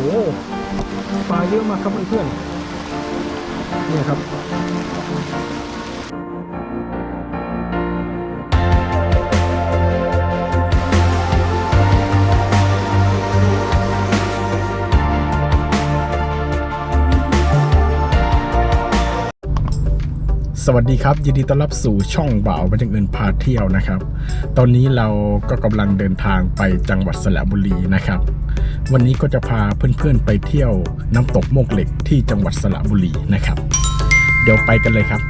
โหปลาเยอะมากครับเพื่อนๆเนี่ยครับ สวัสดีครับ ยินดีต้อนรับสู่ช่องบ่าวบันทึกเงินพาเที่ยวนะครับ ตอนนี้เราก็กำลังเดินทางไปจังหวัดสระบุรีนะครับ วันนี้ก็จะพาเพื่อนๆไปเที่ยวน้ำตกโมกเหล็กที่จังหวัดสระบุรีนะครับ เดี๋ยวไปกันเลยครับ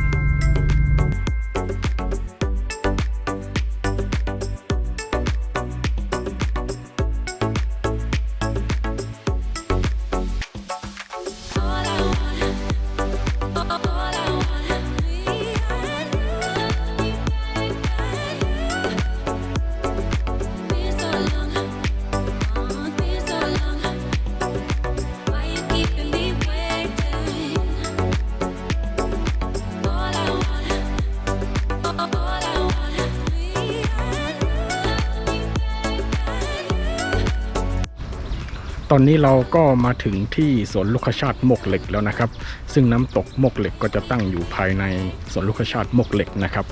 ตอนนี้เราก็มาถึงที่สวนลูกชาติโมกเหล็กแล้วนะครับ ซึ่งน้ำตกโมกเหล็กก็จะตั้งอยู่ภายในสวนลูกชาติโมกเหล็กนะครับ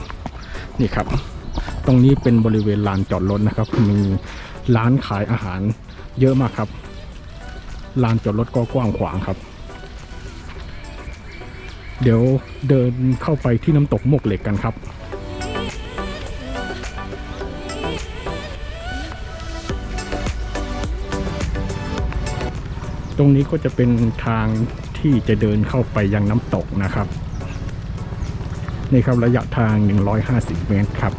นี่ครับ ตรงนี้เป็นบริเวณลานจอดรถนะครับ มีร้านขายอาหารเยอะมากครับลานจอดรถก็กว้างขวางครับ เดี๋ยวเดินเข้าไปที่น้ำตกโมกเหล็กกันครับ ตรงนี้ก็จะเป็นทางที่จะเดินเข้าไปยังน้ำตกนะครับ นี่ครับระยะทาง 150 เมตรครับ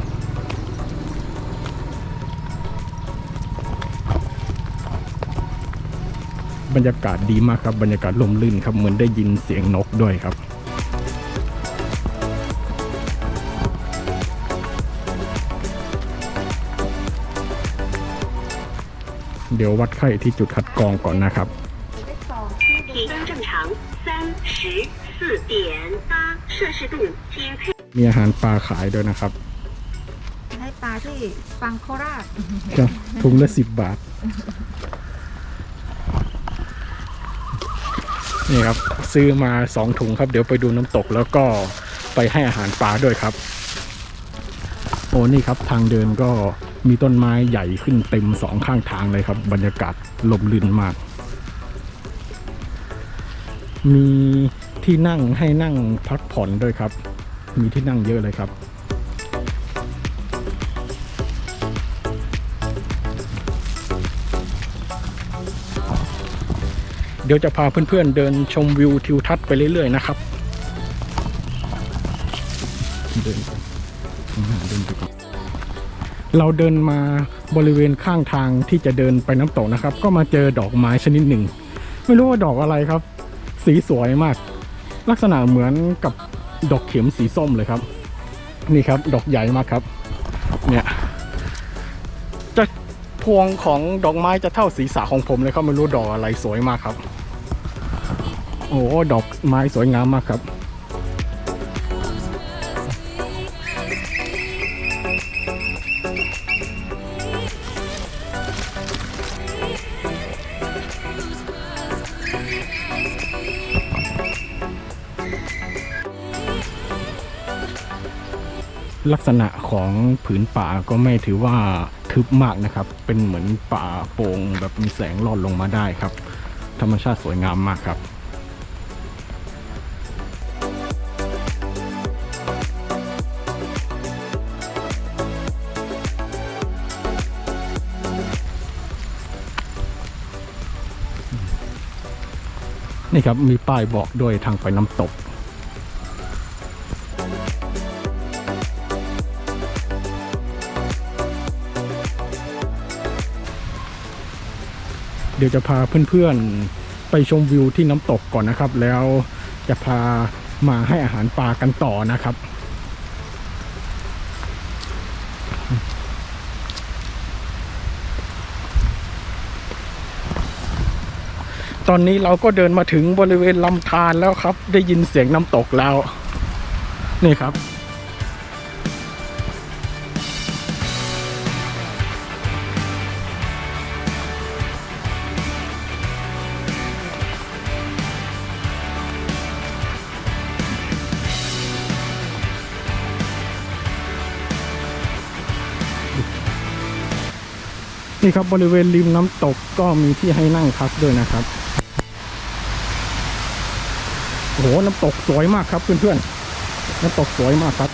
บรรยากาศดีมากครับบรรยากาศลมลื่นครับเหมือนได้ยินเสียงนกด้วยครับ เดี๋ยววัดไข้ที่จุดคัดกรองก่อนนะครับ มีอาหารปลาขายด้วยนะครับ ให้ปลาที่ฟังโคราชครับถุงละสิบบาท นี่ครับ ซื้อมาสองถุงครับ เดี๋ยวไปดูน้ำตกแล้วก็ไปให้อาหารปลาด้วยครับ โอ้นี่ครับทางเดินก็มีต้นไม้ใหญ่ขึ้นเต็มสองข้างทางเลยครับ บรรยากาศลมลื่นมาก มีที่นั่งให้นั่งพักผ่อนด้วยครับ มีที่นั่งเยอะเลยครับ เดี๋ยวจะพาเพื่อนๆเดินชมวิวทิวทัศน์ไปเรื่อยๆนะครับ เดินเดินไปก่อนเราเดินมาบริเวณข้างทางที่จะเดินไปน้ำตกนะครับ ก็มาเจอดอกไม้ชนิดหนึ่ง ไม่รู้ว่าดอกอะไรครับ สีสวยมาก ลักษณะเหมือนกับดอกเข็มสีส้มเลยครับ นี่ครับดอกใหญ่มากครับ เนี่ยจะพวงของดอกไม้จะเท่าศีรษะของผมเลยครับไม่รู้ดอกอะไรสวยมากครับ โอ้ดอกไม้สวยงามมากครับ ลักษณะของผืนป่าก็ไม่ถือว่าทึบมากนะครับ เป็นเหมือนป่าโปร่งแบบมีแสงลอดลงมาได้ครับ ธรรมชาติสวยงามมากครับนี่ครับมีป้ายบอกด้วยทางไปน้ำตก เดี๋ยวจะพาเพื่อนๆไปชมวิวที่น้ำตกก่อนนะครับ แล้วจะพามาให้อาหารปลากันต่อนะครับตอนนี้เราก็เดินมาถึงบริเวณลำธารแล้วครับ ได้ยินเสียงน้ำตกแล้ว นี่ครับ นี่ครับบริเวณริมน้ำตกก็มีที่ให้นั่งพักด้วยนะครับโอ้โหน้ำตกสวยมากครับเพื่อนๆน้ำตกสวยมากครับ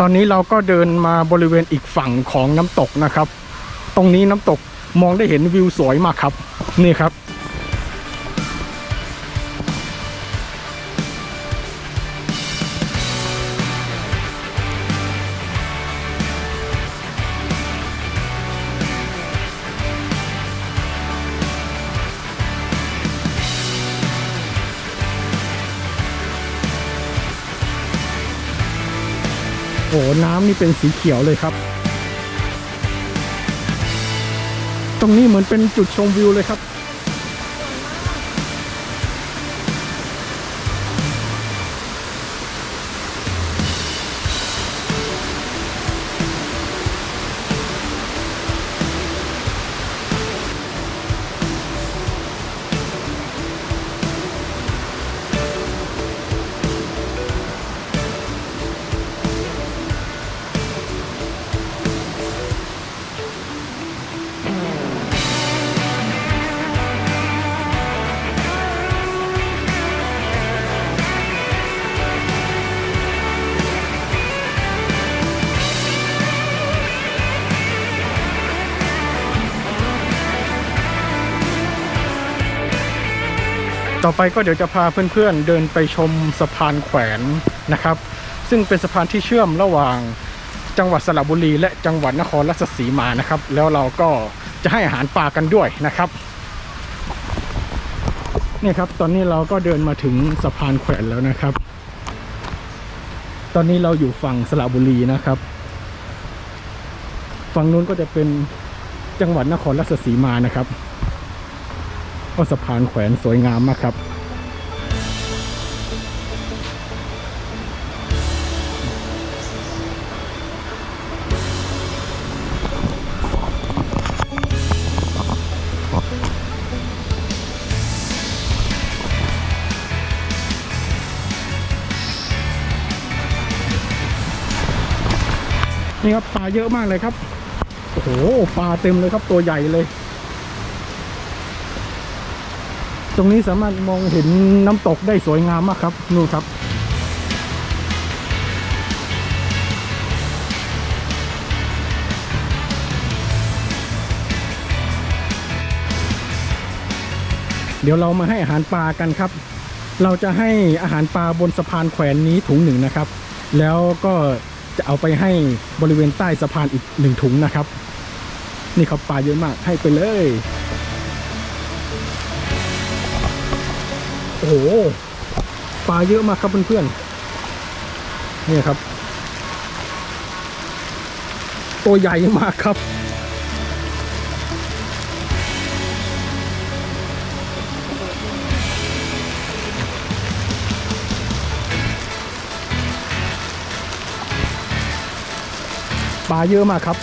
ตอนนี้เราก็เดินมาบริเวณอีกฝั่งของน้ำตกนะครับ ตรงนี้น้ำตกมองได้เห็นวิวสวยมากครับ นี่ครับ หน้ำนี่เป็นสีเขียวเลยครับ ตรงนี้เหมือนเป็นจุดชมวิวเลยครับ ต่อไปก็เดี๋ยวจะพาเพื่อนๆเดินไปชมสะพานแขวนนะครับ ซึ่งเป็นสะพานที่เชื่อมระหว่างจังหวัดสระบุรี และจังหวัดนครราชสีมานะครับ แล้วเราก็จะให้อาหารปลากันด้วยนะครับนี่ครับ ตอนนี้เราก็เดินมาถึงสะพานแขวนแล้วนะครับ ตอนนี้เราอยู่ฝั่งสระบุรีนะครับ ฝั่งนู้นก็จะเป็นจังหวัดนครราชสีมานะครับ ก็สะพานแขวนสวยงามมากครับ นี่ครับปลาเยอะมากเลยครับ โอ้โหปลาเต็มเลยครับตัวใหญ่เลย ตรงนี้สามารถมองเห็นน้ำตกได้สวยงามมากครับนู่นครับเดี๋ยวเรามาให้อาหารปลากันครับ เราจะให้อาหารปลาบนสะพานแขวนนี้ถุงหนึ่งนะครับ แล้วก็จะเอาไปให้บริเวณใต้สะพานอีกหนึ่งถุงนะครับ นี่ครับปลาเยอะมากให้ไปเลย อ้โหปลาเยอะมากครับเพื่อนๆนี่ครับ ตัวใหญ่มากครับปลาเยอะมากครับ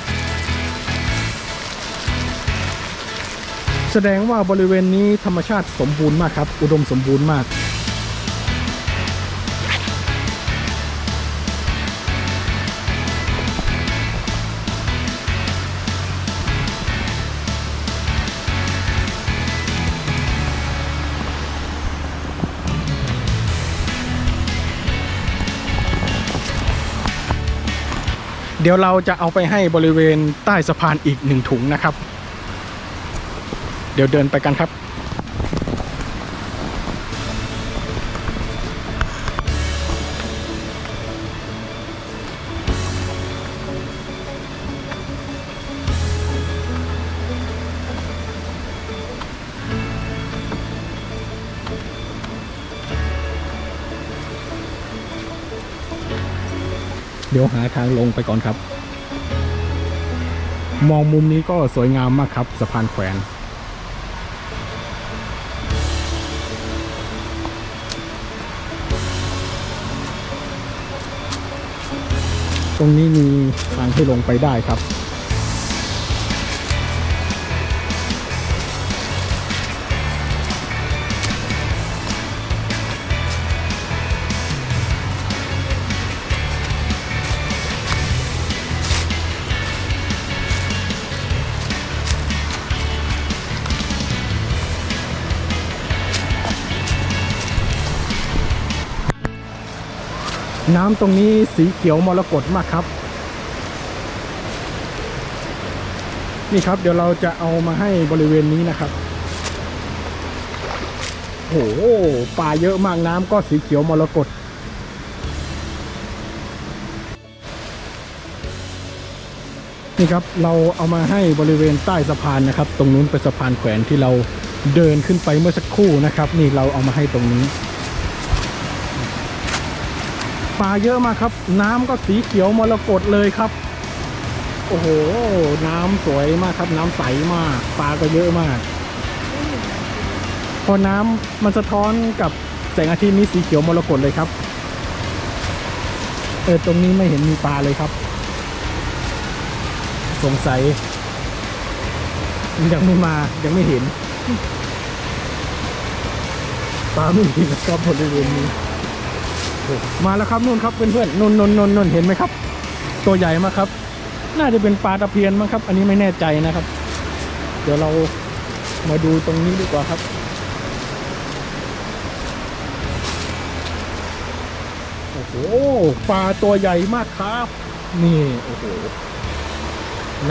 แสดงว่าบริเวณนี้ธรรมชาติสมบูรณ์มากครับ อุดมสมบูรณ์มากเดี๋ยวเราจะเอาไปให้บริเวณใต้สะพานอีกหนึ่งถุงนะครับ เดี๋ยวเดินไปกันครับเดี๋ยวหาทางลงไปก่อนครับ มองมุมนี้ก็สวยงามมากครับสะพานแขวน รงนี้มีทางให้ลงไปได้ครับ น้ำตรงนี้สีเขียวมรกตมากครับ นี่ครับเดี๋ยวเราจะเอามาให้บริเวณนี้นะครับโอ้โหป่าเยอะมากน้ำก็สีเขียวมรกตนี่ครับเราเอามาให้บริเวณใต้สะพานนะครับ ตรงนู้นเป็นสะพานแขวนที่เราเดินขึ้นไปเมื่อสักครู่นะครับ นี่เราเอามาให้ตรงนี้ ปลาเยอะมากครับ น้ำก็สีเขียวมรกตเลยครับ โอ้โห น้ำสวยมากครับ น้ำใสมาก ปลาก็เยอะมาก พอน้ำมันสะท้อนกับแสงอาทิตย์นี้สีเขียวมรกตเลยครับ เออตรงนี้ไม่เห็นมีปลาเลยครับ สงสัย ยังไม่มายังไม่เห็น ปลาไม่มีนะครับบริเวณนี้ มาแล้วครับนู่นครับเพื่อนๆนู่นนู่นนู่นนู่นเห็นไหมครับ ตัวใหญ่มากครับ น่าจะเป็นปลาตะเพียนมั้งครับ อันนี้ไม่แน่ใจนะครับ เดี๋ยวเรามาดูตรงนี้ดีกว่าครับ โอ้โหปลาตัวใหญ่มากครับ นี่โอ้โห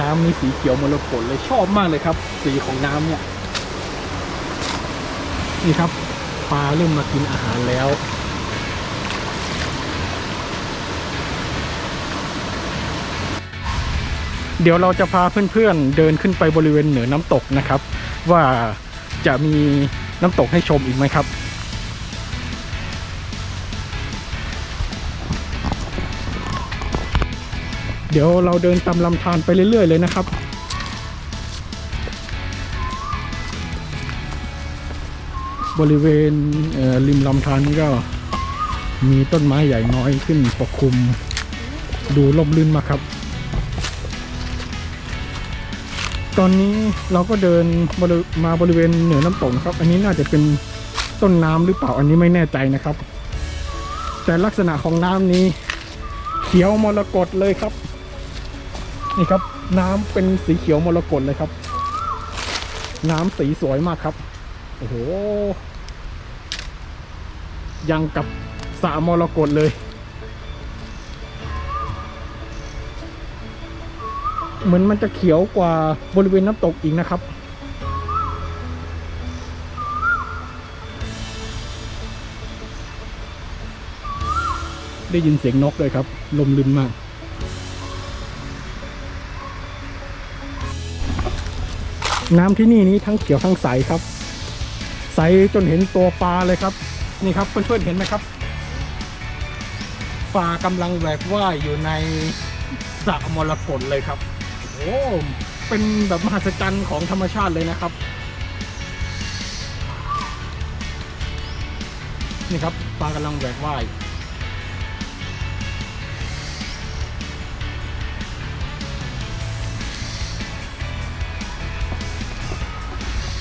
น้ำนี่สีเขียวมรกตเลยชอบมากเลยครับ สีของน้ำเนี่ย นี่ครับ ปลาเริ่มมากินอาหารแล้ว เดี๋ยวเราจะพาเพื่อนๆเดินขึ้นไปบริเวณเหนือน้ำตกนะครับ ว่าจะมีน้ำตกให้ชมอีกไหมครับเดี๋ยวเราเดินตามลำธารไปเรื่อย ๆ เลยนะครับ บริเวณเริมลำธารนี้ก็มีต้นไม้ใหญ่น้อยขึ้นปกคลุม ดูร่มรื่นมากครับ ตอนนี้เราก็เดินมาบริเวณเหนือน้ำตกนะครับ อันนี้น่าจะเป็นต้นน้ำหรือเปล่าอันนี้ไม่แน่ใจนะครับ แต่ลักษณะของน้ำนี้ เขียวมรกตเลยครับ นี่ครับ น้ำเป็นสีเขียวมรกตเลยครับ น้ำสีสวยมากครับโอ้โหยังกับสระมรกตเลย เหมือนมันจะเขียวกว่าบริเวณน้ำตกอีกนะครับ ได้ยินเสียงนกเลยครับ ลมลื่นมากน้ำที่นี่นี้ทั้งเขียวทั้งใสครับ ใสจนเห็นตัวปลาเลยครับ นี่ครับเพื่อนๆเห็นไหมครับปลากำลังแหวกว่ายอยู่ในสระมรกตเลยครับ โอ้เป็นแบบมหัศจรรย์ของธรรมชาติเลยนะครับ นี่ครับปลากำลังแหวกว่าย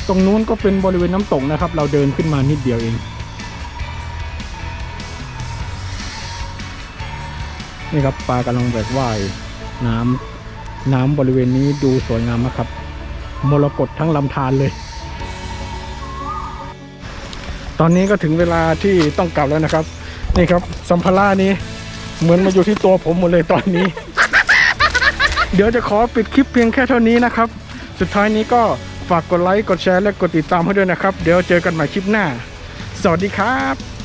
ตรงนู้นก็เป็นบริเวณน้ำตกนะครับ เราเดินขึ้นมานิดเดียวเอง นี่ครับปลากำลังแหวกว่ายน้ำ น้ำบริเวณนี้ดูสวยงามมากครับ มรกตทั้งลำธารเลย ตอนนี้ก็ถึงเวลาที่ต้องกลับแล้วนะครับ นี่ครับสัมภาระนี้เหมือนมาอยู่ที่ตัวผมหมดเลยตอนนี้ เดี๋ยวจะขอปิดคลิปเพียงแค่เท่านี้นะครับ สุดท้ายนี้ก็ฝากกดไลค์ กดแชร์ และกดติดตามให้ด้วยนะครับ เดี๋ยวเจอกันใหม่คลิปหน้า สวัสดีครับ